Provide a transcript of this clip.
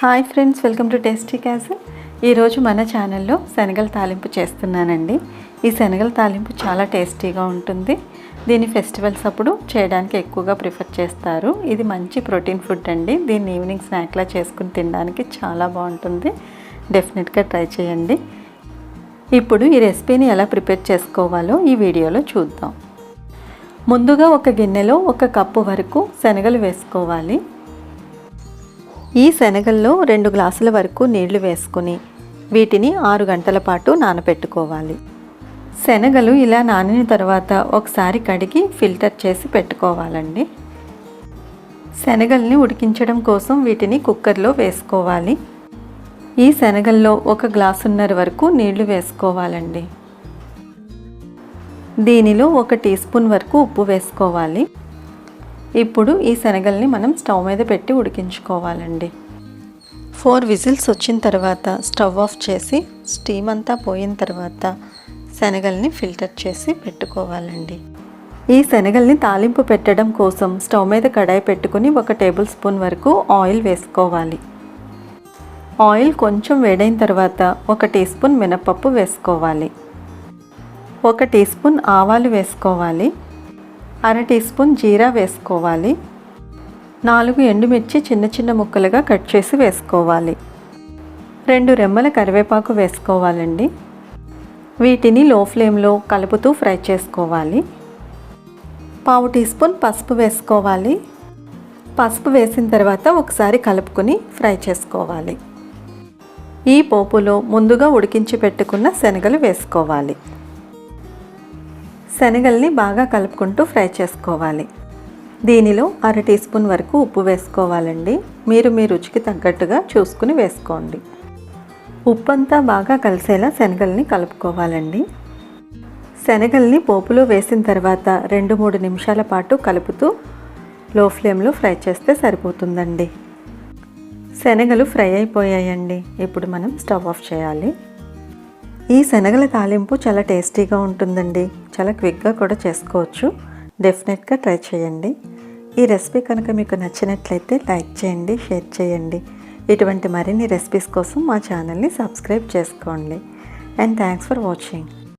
Hi friends welcome to tasty castle ఈరోజు మన ఛానల్లో శనగల తాలింపు చేస్తున్నానండి. ఈ శనగల తాలింపు చాలా టేస్టీగా ఉంటుంది. దీన్ని ఫెస్టివల్స్ అప్పుడు చేయడానికి ఎక్కువగా ప్రిఫర్ చేస్తారు. ఇది మంచి ప్రోటీన్ ఫుడ్ అండి. దీన్ని ఈవినింగ్ స్నాక్లా చేసుకుని తినడానికి చాలా బాగుంటుంది. డెఫినెట్గా ట్రై చేయండి. ఇప్పుడు ఈ రెసిపీని ఎలా ప్రిపేర్ చేసుకోవాలో ఈ వీడియోలో చూద్దాం. ముందుగా ఒక గిన్నెలో ఒక కప్పు వరకు శనగలు వేసుకోవాలి. ఈ శనగల్లో రెండు గ్లాసుల వరకు నీళ్ళు వేసుకుని వీటిని ఆరు గంటల పాటు నానబెట్టుకోవాలి శనగలు ఇలా నానిన తర్వాత ఒకసారి కడిగి ఫిల్టర్ చేసి పెట్టుకోవాలండి. శనగల్ని ఉడికించడం కోసం వీటిని కుక్కర్లో వేసుకోవాలి. ఈ శనగల్లో ఒక గ్లాసున్నర వరకు నీళ్ళు వేసుకోవాలండి. దీనిలో ఒక టీ స్పూన్ వరకు ఉప్పు వేసుకోవాలి. ఇప్పుడు ఈ శనగల్ని మనం స్టవ్ మీద పెట్టి ఉడికించుకోవాలండి. ఫోర్ విజిల్స్ వచ్చిన తర్వాత స్టవ్ ఆఫ్ చేసి స్టీమ్ అంతా పోయిన తర్వాత శనగల్ని ఫిల్టర్ చేసి పెట్టుకోవాలండి. ఈ శనగల్ని తాలింపు పెట్టడం కోసం స్టవ్ మీద కడాయి పెట్టుకుని ఒక టేబుల్ స్పూన్ వరకు ఆయిల్ వేసుకోవాలి. ఆయిల్ కొంచెం వేడైన తర్వాత ఒక టీ స్పూన్ మినపప్పు వేసుకోవాలి. ఒక టీ స్పూన్ ఆవాలు వేసుకోవాలి. అర టీ స్పూన్ జీరా వేసుకోవాలి. నాలుగు ఎండుమిర్చి చిన్న చిన్న ముక్కలుగా కట్ చేసి వేసుకోవాలి. రెండు రెమ్మల కరివేపాకు వేసుకోవాలండి. వీటిని లో ఫ్లేమ్లో కలుపుతూ ఫ్రై చేసుకోవాలి. పావు టీ స్పూన్ పసుపు వేసుకోవాలి. పసుపు వేసిన తర్వాత ఒకసారి కలుపుకొని ఫ్రై చేసుకోవాలి. ఈ పోపులో ముందుగా ఉడికించి పెట్టుకున్న శనగలు వేసుకోవాలి. శనగల్ని బాగా కలుపుకుంటూ ఫ్రై చేసుకోవాలి. దీనిలో అర టీ స్పూన్ వరకు ఉప్పు వేసుకోవాలండి. మీరు మీ రుచికి తగ్గట్టుగా చూసుకుని వేసుకోండి. ఉప్పు అంతా బాగా కలిసేలా శనగల్ని కలుపుకోవాలండి. శనగల్ని పోపులో వేసిన తర్వాత రెండు మూడు నిమిషాల పాటు కలుపుతూ లో ఫ్లేమ్లో ఫ్రై చేస్తే సరిపోతుందండి. శనగలు ఫ్రై అయిపోయాయండి. ఇప్పుడు మనం స్టవ్ ఆఫ్ చేయాలి. ఈ శనగల తాలింపు చాలా టేస్టీగా ఉంటుందండి. చాలా క్విక్గా కూడా చేసుకోవచ్చు. డెఫినెట్గా ట్రై చేయండి. ఈ రెసిపీ కనుక మీకు నచ్చినట్లయితే లైక్ చేయండి షేర్ చేయండి. ఇటువంటి మరిన్ని రెసిపీస్ కోసం మా ఛానల్ని సబ్స్క్రైబ్ చేసుకోండి. And thanks for watching